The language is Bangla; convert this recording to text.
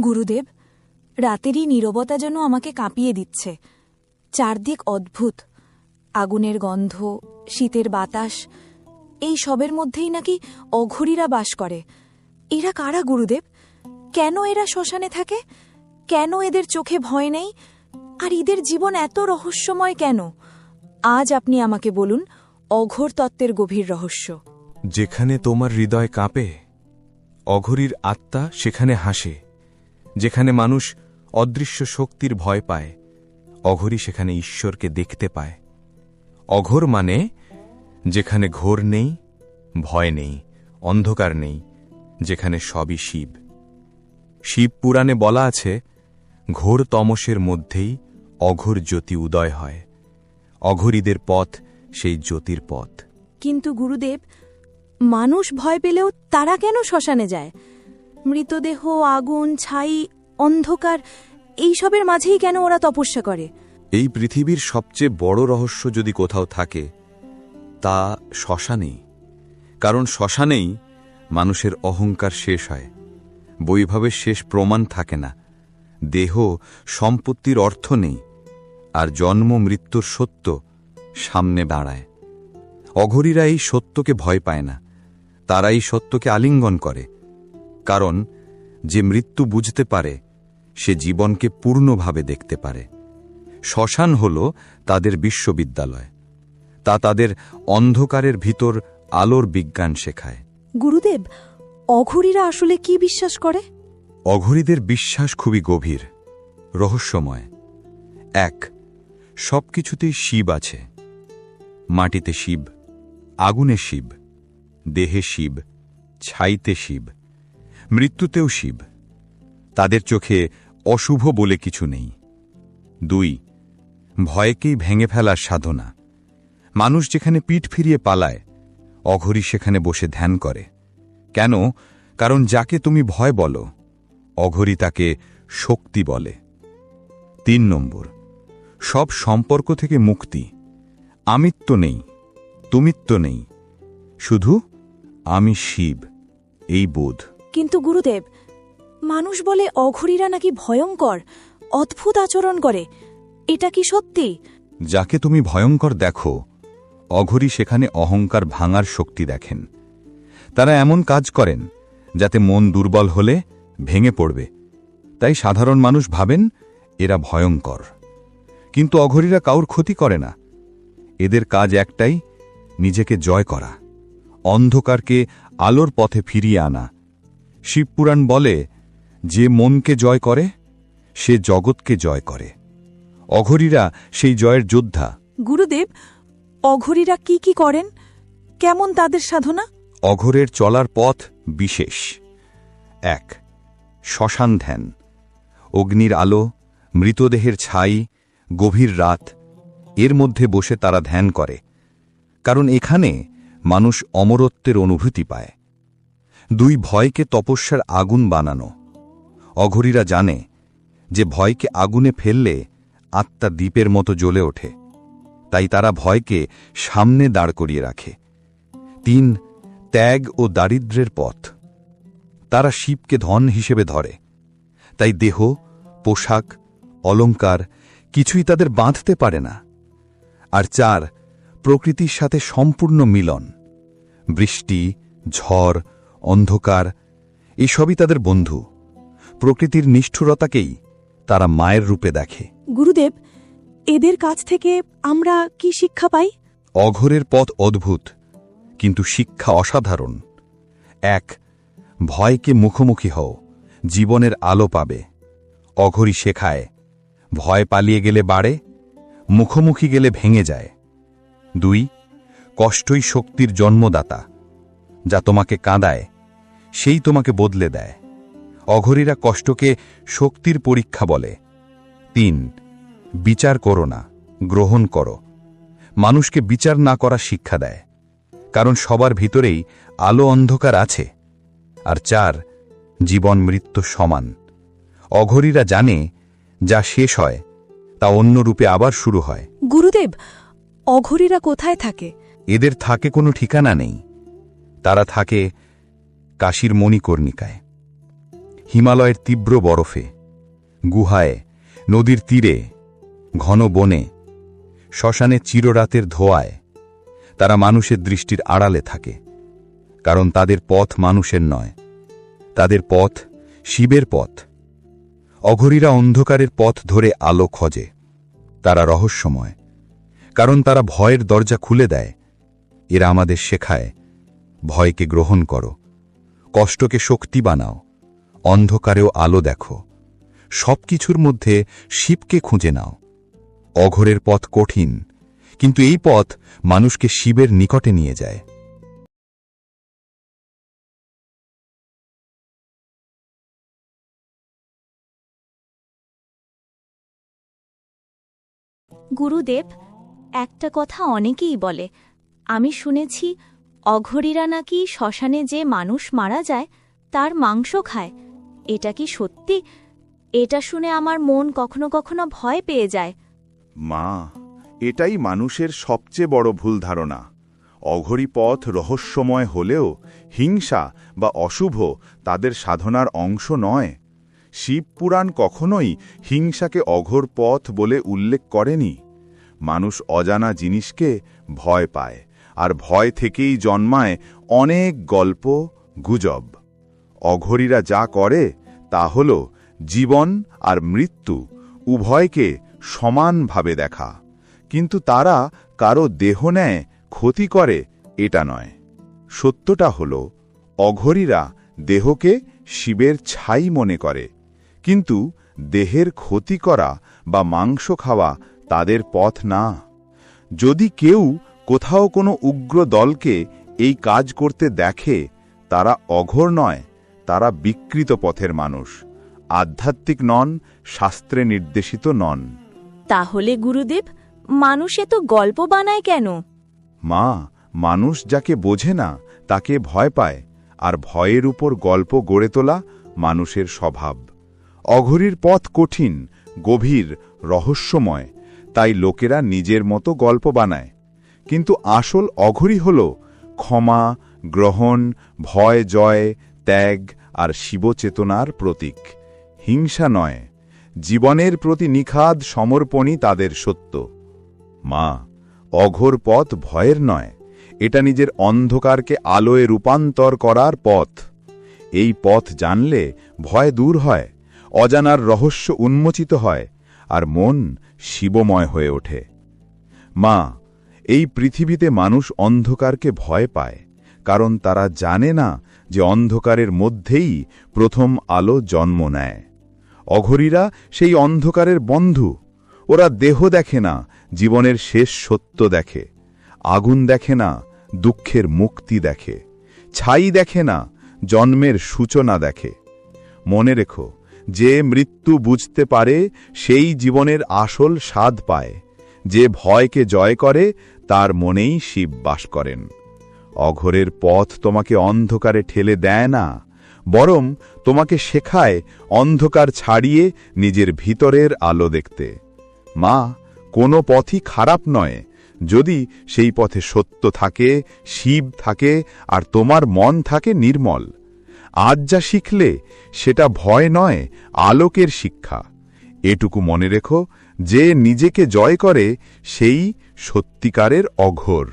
গুরুদেব, রাতেরই নীরবতা যেন আমাকে কাঁপিয়ে দিচ্ছে। চারদিক অদ্ভুত। আগুনের গন্ধ, শীতের বাতাস, এই সবের মধ্যেই নাকি অঘরীরা বাস করে। এরা কারা গুরুদেব? কেন এরা শ্মশানে থাকে? কেন এদের চোখে ভয় নেই? আর এদের জীবন এত রহস্যময় কেন? আজ আপনি আমাকে বলুন অঘোর তত্ত্বের গভীর রহস্য। যেখানে তোমার হৃদয় কাঁপে, অঘরীর আত্মা সেখানে হাসে। যেখানে মানুষ অদৃশ্য শক্তির ভয় পায় অঘরী সেখানে ঈশ্বরকে দেখতে পায়। অঘোর মানে যেখানে ঘোর নেই, ভয় নেই, অন্ধকার নেই, যেখানে সবই শিব। শিব পুরাণে বলা আছে, ঘোর তমসের মধ্যেই অঘোর জ্যোতি উদয় হয়। অঘরীদের পথ সেই জ্যোতির পথ। কিন্তু গুরুদেব, মানুষ ভয় পেলেও তারা কেন শ্মশানে যায়? মৃতদেহ, আগুন, ছাই, অন্ধকার, এইসবের মাঝেই কেন ওরা তপস্যা করে? এই পৃথিবীর সবচেয়ে বড় রহস্য যদি কোথাও থাকে, তা শ্মশানেই। কারণ শ্মশানেই মানুষের অহংকার শেষ হয়। বৈভবের শেষ প্রমাণ থাকে না। দেহ, সম্পত্তির অর্থ নেই, আর জন্ম, মৃত্যুর সত্য সামনে দাঁড়ায়। অঘরীরা এই সত্যকে ভয় পায় না। তারা এই সত্যকে আলিঙ্গন করে। কারণ যে মৃত্যু বুঝতে পারে সে জীবনকে পূর্ণভাবে দেখতে পারে। শ্মশান হল তাদের বিশ্ববিদ্যালয়। তা তাদের অন্ধকারের ভিতর আলোর বিজ্ঞান শেখায়। গুরুদেব অঘরীরা আসলে কি বিশ্বাস করে? অঘরীদের বিশ্বাস খুবই গভীর রহস্যময়। এক সব কিছুতেই শিব আছে। মাটিতে শিব আগুনে শিব দেহে শিব ছাইতে শিব। মৃত্যুতেও শিব। তাদের চোখে অশুভ বলে কিছু নেই। দুই, ভয়কেই ভেঙে ফেলার সাধনা। মানুষ যেখানে পিঠ ফিরিয়ে পালায়, অঘরী সেখানে বসে ধ্যান করে। কেন? কারণ যাকে তুমি ভয় বলো, অঘরী তাকে শক্তি বলে। তিন নম্বর, সব সম্পর্ক থেকে মুক্তি। আমিত্ব নেই, তুমিত্ব নেই। শুধু আমি শিব, এই বোধ। কিন্তু গুরুদেব, মানুষ বলে অঘরীরা নাকি ভয়ঙ্কর, অদ্ভুত আচরণ করে। এটা কি সত্যি? যাকে তুমি ভয়ঙ্কর দেখো, অঘরী সেখানে অহংকার ভাঙার শক্তি দেখেন। তারা এমন কাজ করেন, যাতে মন দুর্বল হলে ভেঙে পড়বে। তাই সাধারণ মানুষ ভাবেন, এরা ভয়ঙ্কর। কিন্তু অঘরীরা কাউর ক্ষতি করে না। এদের কাজ একটাই, নিজেকে জয় করা, অন্ধকারকে আলোর পথে ফিরিয়ে আনা। শিবপুরাণ বলে যে মনকে জয় করে সে জগৎকে জয় করে। অঘরীরা সেই জয়ের যোদ্ধা। গুরুদেব অঘরীরা কি কি করেন? কেমন তাদের সাধনা? অঘরের চলার পথ বিশেষ। এক শ্মশান ধ্যান। অগ্নির আলো মৃতদেহের ছাই গভীর রাত এর মধ্যে বসে তারা ধ্যান করে। কারণ এখানে মানুষ অমরত্বের অনুভূতি পায়। দুই ভয়কে তপস্যার আগুন বানানো। অঘরীরা জানে যে ভয়কে আগুনে ফেললে আত্মা দ্বীপের মতো জ্বলে ওঠে। তাই তারা ভয়কে সামনে দাঁড় করিয়ে রাখে। তিন, ত্যাগ ও দারিদ্র্যের পথ। তারা শিবকে ধন হিসেবে ধরে। তাই দেহ, পোশাক অলঙ্কার কিছুই তাদের বাঁধতে পারে না। আর চার, প্রকৃতির সাথে সম্পূর্ণ মিলন। বৃষ্টি, ঝড় অন্ধকার এসবই তাদের বন্ধু। প্রকৃতির নিষ্ঠুরতাকেই তারা মায়ের রূপে দেখে। গুরুদেব এদের কাছ থেকে আমরা কি শিক্ষা পাই? অঘরের পথ অদ্ভুত কিন্তু শিক্ষা অসাধারণ। এক ভয়কে মুখোমুখি হও জীবনের আলো পাবে। অঘরী শেখায় ভয় পালিয়ে গেলে বাড়ে মুখোমুখি গেলে ভেঙে যায়। দুই কষ্টই শক্তির জন্মদাতা যা তোমাকে কাঁদায় সেই তোমাকে বদলে দেয়। অঘরীরা কষ্টকে শক্তির পরীক্ষা বলে। তিন বিচার করো না গ্রহণ করো। মানুষকে বিচার না করা শিক্ষা দেয়। কারণ সবার ভিতরেই আলো অন্ধকার আছে। আর চার জীবন মৃত্যু সমান। অঘরীরা জানে যা শেষ হয় তা অন্য রূপে আবার শুরু হয়। গুরুদেব অঘরীরা কোথায় থাকে? এদের থাকে কোনো ঠিকানা নেই। তারা থাকে কাশীর মণিকর্ণিকায়। হিমালয়ের তীব্র বরফে, গুহায়, নদীর তীরে, ঘন বনে, শ্মশানে চিররাতের ধোয়ায় তারা মানুষের দৃষ্টির আড়ালে থাকে, কারণ তাদের পথ মানুষের নয়, তাদের পথ শিবের পথ। অঘরীরা অন্ধকারের পথ ধরে আলো খোঁজে, তারা রহস্যময়, কারণ তারা ভয়ের দরজা খুলে দেয়, এরা আমাদের শেখায়, ভয়কে গ্রহণ করো। কষ্টকে শক্তি বানাও, অন্ধকারেও আলো দেখো সব কিছুর মধ্যে শিবকে খুঁজে নাও। অঘরের পথ কঠিন, কিন্তু এই পথ মানুষকে শিবের নিকটে নিয়ে যায়। গুরুদেব, একটা কথা অনেকেই বলে, আমি শুনেছি অঘরীরা নাকি শ্মশানে যে মানুষ মারা যায়, তার মাংস খায়। এটা কি সত্যি? এটা শুনে আমার মন কখনো কখনো ভয় পেয়ে যায়। মা, এটাই মানুষের সবচেয়ে বড় ভুল ধারণা। অঘরী পথ রহস্যময় হলেও হিংসা বা অশুভ তাদের সাধনার অংশ নয়। শিবপুরাণ কখনোই হিংসাকে অঘোর পথ বলে উল্লেখ করেনি। মানুষ অজানা জিনিসকে ভয় পায়। আর ভয় থেকেই জন্মায় অনেক গল্প, গুজব। অঘরীরা যা করে, তা হল জীবন আর মৃত্যু, উভয়কে সমানভাবে দেখা। কিন্তু তারা কারও দেহ নেয়, ক্ষতি করে, এটা নয়। সত্যটা হল, অঘরীরা দেহকে শিবের ছাই মনে করে। কিন্তু দেহের ক্ষতি করা বা মাংস খাওয়া তাদের পথ না। যদি কেউ কোথাও কোনো উগ্র দলকে এই কাজ করতে দেখে তারা অঘর নয় তারা বিকৃত পথের মানুষ। আধ্যাত্মিক নন শাস্ত্রে নির্দেশিত নন। তাহলে গুরুদেব মানুষে তো গল্প বানায় কেন? মা মানুষ যাকে বোঝে না তাকে ভয় পায় আর ভয়ের উপর গল্প গড়ে তোলা মানুষের স্বভাব। অঘরীর পথ কঠিন গভীর রহস্যময় তাই লোকেরা নিজের মতো গল্প বানায়। কিন্তু আসল অঘরী হল ক্ষমা, গ্রহণ, ভয়, জয়, ত্যাগ আর শিবচেতনার প্রতীক। হিংসা নয়, জীবনের প্রতি নিখাদ সমর্পণই তাদের সত্য। মা, অঘোর পথ ভয়ের নয়, এটা নিজের অন্ধকারকে আলোয় রূপান্তর করার পথ। এই পথ জানলে ভয় দূর হয়, অজানার রহস্য উন্মোচিত হয় আর মন শিবময় হয়ে ওঠে। মা এই পৃথিবীতে মানুষ অন্ধকারকে ভয় পায়, কারণ তারা জানে না যে অন্ধকারের মধ্যেই প্রথম আলো জন্ম নেয়। অঘরীরা সেই অন্ধকারের বন্ধু। ওরা দেহ দেখে না, জীবনের শেষ সত্য দেখে। আগুন দেখে না, দুঃখের মুক্তি দেখে। ছাই দেখে না, জন্মের সূচনা দেখে। মনে রেখো, যে মৃত্যু বুঝতে পারে, সেই জীবনের আসল স্বাদ পায়। যে ভয়কে জয় করে, তার মনেই শিব বাস করেন। অঘরের পথ তোমাকে অন্ধকারে ঠেলে দেয় না, বরং তোমাকে শেখায় অন্ধকার ছাড়িয়ে নিজের ভিতরের আলো দেখতে। মা, কোনো পথই খারাপ নয়, যদি সেই পথে সত্য থাকে, শিব থাকে, আর তোমার মন থাকে নির্মল। আজ যা শিখলে, সেটা ভয় নয়, আলোকের শিক্ষা। এটুকু মনে রেখো যে নিজেকে জয় করে সেই সত্যিকারের অঘোর।